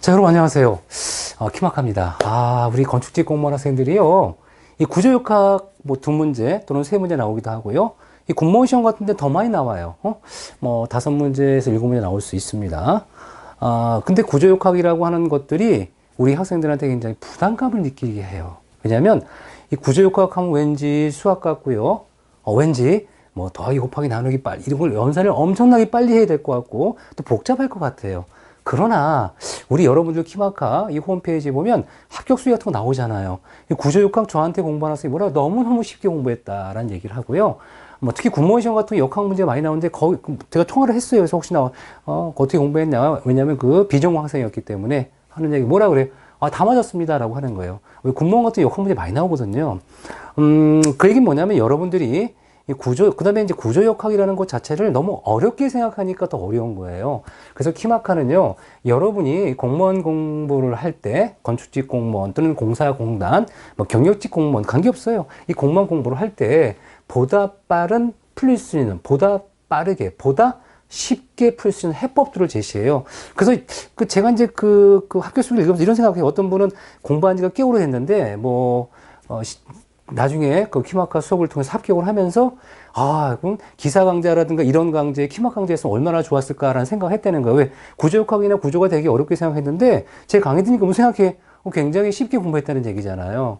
자, 여러분 안녕하세요. 어, 키마카입니다. 아, 우리 건축직 공무원 학생들이요. 이 구조역학 뭐 두 문제 또는 세 문제 나오기도 하고요. 이 공무원 시험 같은 데 더 많이 나와요. 어? 뭐 다섯 문제에서 일곱 문제 나올 수 있습니다. 아, 근데 구조역학이라고 하는 것들이 우리 학생들한테 굉장히 부담감을 느끼게 해요. 왜냐하면 이 구조역학 하면 왠지 수학 같고요. 어, 왠지 뭐 더하기 곱하기 나누기 빨리 이런 걸 연산을 엄청나게 빨리 해야 될 것 같고 또 복잡할 것 같아요. 그러나 우리 여러분들 키마카 이 홈페이지에 보면 합격 수위 같은 거 나오잖아요. 이 구조역학 저한테 공부하는 뭐라 너무너무 쉽게 공부했다라는 얘기를 하고요. 뭐 특히 군무원 시험 같은 역학 문제 많이 나오는데 거의 그 제가 통화를 했어요. 그래서 혹시나 어, 어떻게 공부했냐? 왜냐하면 그 비전공 학생이었기 때문에 하는 얘기 뭐라 그래요? 아, 다 맞았습니다라고 하는 거예요. 왜 군무원 같은 역학 문제 많이 나오거든요. 음, 그 얘기는 뭐냐면 여러분들이 이 구조, 그 다음에 이제 구조역학이라는 것 자체를 너무 어렵게 생각하니까 더 어려운 거예요. 그래서 키마카는요, 여러분이 공무원 공부를 할 때, 건축직 공무원 또는 공사공단, 뭐 경력직 공무원, 관계없어요. 이 공무원 공부를 할 때, 보다 빠른 풀릴 수 있는, 보다 빠르게, 보다 쉽게 풀 수 있는 해법들을 제시해요. 그래서 그 제가 이제 그, 그 학교 수를 읽으면서 이런 생각해요. 어떤 분은 공부한 지가 꽤 오래 됐는데, 뭐, 어, 시- 나중에 그 키마카 수업을 통해서 합격을 하면서 아, 그럼 기사 강좌라든가 이런 강좌에 키마 강좌였으면 얼마나 좋았을까라는 생각을 했다는 거예요. 왜 구조역학이나 구조가 되게 어렵게 생각했는데 제 강의 듣니까 뭐 생각해 어, 굉장히 쉽게 공부했다는 얘기잖아요.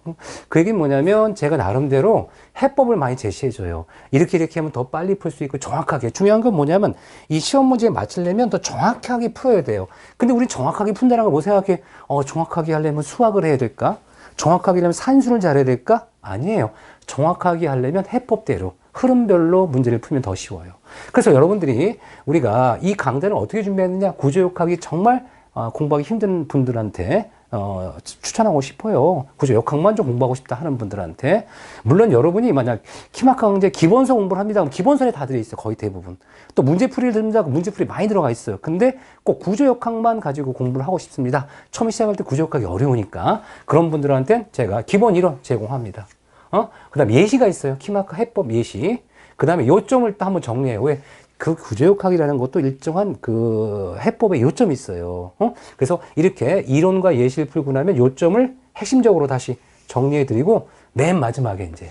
그 얘기는 뭐냐면 제가 나름대로 해법을 많이 제시해 줘요. 이렇게 이렇게 하면 더 빨리 풀 수 있고 정확하게. 중요한 건 뭐냐면 이 시험 문제에 맞추려면 더 정확하게 풀어야 돼요. 근데 우리 정확하게 푼다는 걸 뭐 생각해? 어, 정확하게 하려면 수학을 해야 될까? 정확하게 하려면 산수를 잘해야 될까? 아니에요. 정확하게 하려면 해법대로 흐름별로 문제를 풀면 더 쉬워요. 그래서 여러분들이 우리가 이 강좌를 어떻게 준비했느냐? 구조역학이 정말 어, 공부하기 힘든 분들한테 어, 추천하고 싶어요. 구조역학만 좀 공부하고 싶다 하는 분들한테. 물론 여러분이 만약 키마카 강좌 기본서 공부를 합니다. 그럼 기본서에 다 들어있어요. 거의 대부분. 또 문제풀이를 듭니다. 문제풀이 많이 들어가 있어요. 근데 꼭 구조역학만 가지고 공부를 하고 싶습니다. 처음 시작할 때 구조역학이 어려우니까 그런 분들한테는 제가 기본 이론 제공합니다. 어? 그 다음 예시가 있어요. 키마크 해법 예시. 그 다음에 요점을 또 한번 정리해요. 왜? 그 구조역학이라는 것도 일정한 그 해법의 요점이 있어요. 어? 그래서 이렇게 이론과 예시를 풀고 나면 요점을 핵심적으로 다시 정리해 드리고 맨 마지막에 이제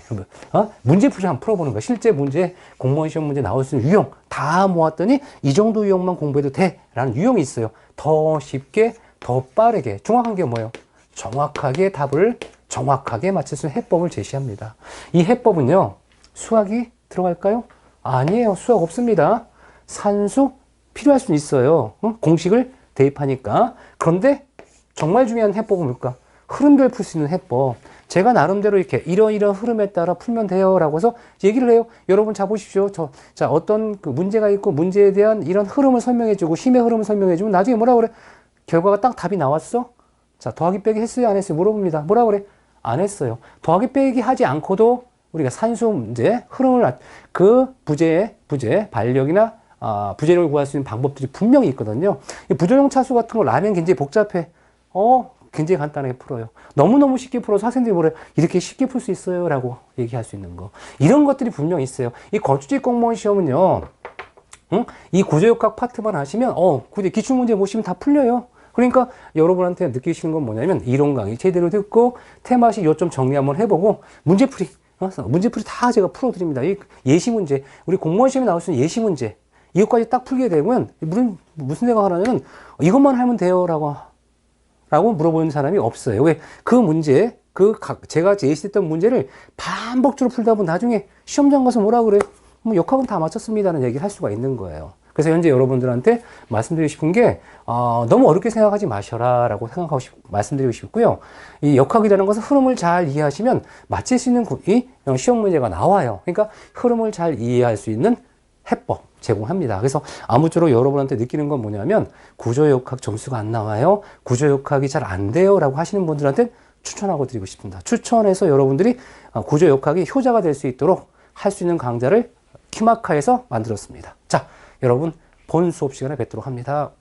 어? 문제풀이 한번 풀어보는 거야. 실제 문제, 공무원 시험 문제 나올 수 있는 유형 다 모았더니 이 정도 유형만 공부해도 돼라는 유형이 있어요. 더 쉽게, 더 빠르게. 정확한 게 뭐예요? 정확하게 답을 정확하게 맞출 수 있는 해법을 제시합니다. 이 해법은요, 수학이 들어갈까요? 아니에요. 수학 없습니다. 산수 필요할 수는 있어요. 응? 공식을 대입하니까. 그런데 정말 중요한 해법은 뭘까? 흐름별 풀 수 있는 해법. 제가 나름대로 이렇게 이러이러한 흐름에 따라 풀면 돼요. 라고 해서 얘기를 해요. 여러분 자 보십시오. 저, 자, 어떤 그 문제가 있고 문제에 대한 이런 흐름을 설명해 주고 힘의 흐름을 설명해 주면 나중에 뭐라 그래? 결과가 딱 답이 나왔어? 자, 더하기 빼기 했어요? 안 했어요? 물어봅니다. 뭐라 그래? 안 했어요. 더하기 빼기 하지 않고도 우리가 산수 문제, 흐름을, 알- 그 부재, 부재, 반력이나 아, 부재력을 구할 수 있는 방법들이 분명히 있거든요. 이 부정형 차수 같은 거 라면 굉장히 복잡해. 어, 굉장히 간단하게 풀어요. 너무너무 쉽게 풀어서 학생들이 뭐래, 이렇게 쉽게 풀 수 있어요. 라고 얘기할 수 있는 거. 이런 것들이 분명히 있어요. 이 건축직 공무원 시험은요, 응? 이 구조역학 파트만 하시면, 어, 굳이 기출문제 보시면 다 풀려요. 그러니까 여러분한테 느끼시는 건 뭐냐면, 이론 강의 제대로 듣고, 테마식 요점 정리 한번 해보고, 문제풀이, 어? 문제풀이 다 제가 풀어드립니다. 이 예시 문제, 우리 공무원 시험에 나올 수 있는 예시 문제, 이것까지 딱 풀게 되면, 무슨, 무슨 생각하냐면, 이것만 하면 돼요. 라고, 라고 물어보는 사람이 없어요. 왜? 그 문제, 그 각, 제가 제시했던 문제를 반복적으로 풀다 보면 나중에 시험장 가서 뭐라 그래? 뭐 역학은 다 맞췄습니다는 얘기를 할 수가 있는 거예요. 그래서 현재 여러분들한테 말씀드리고 싶은 게, 어, 너무 어렵게 생각하지 마셔라 라고 생각하고 싶, 말씀드리고 싶고요. 이 역학이라는 것은 흐름을 잘 이해하시면 맞힐 수 있는 구- 이 시험 문제가 나와요. 그러니까 흐름을 잘 이해할 수 있는 해법 제공합니다. 그래서 아무쪼록 여러분한테 느끼는 건 뭐냐면 구조역학 점수가 안 나와요. 구조역학이 잘 안 돼요. 라고 하시는 분들한테 추천하고 드리고 싶습니다. 추천해서 여러분들이 어, 구조역학이 효자가 될 수 있도록 할 수 있는 강좌를 키마카에서 만들었습니다. 자, 여러분 본 수업 시간에 뵙도록 합니다.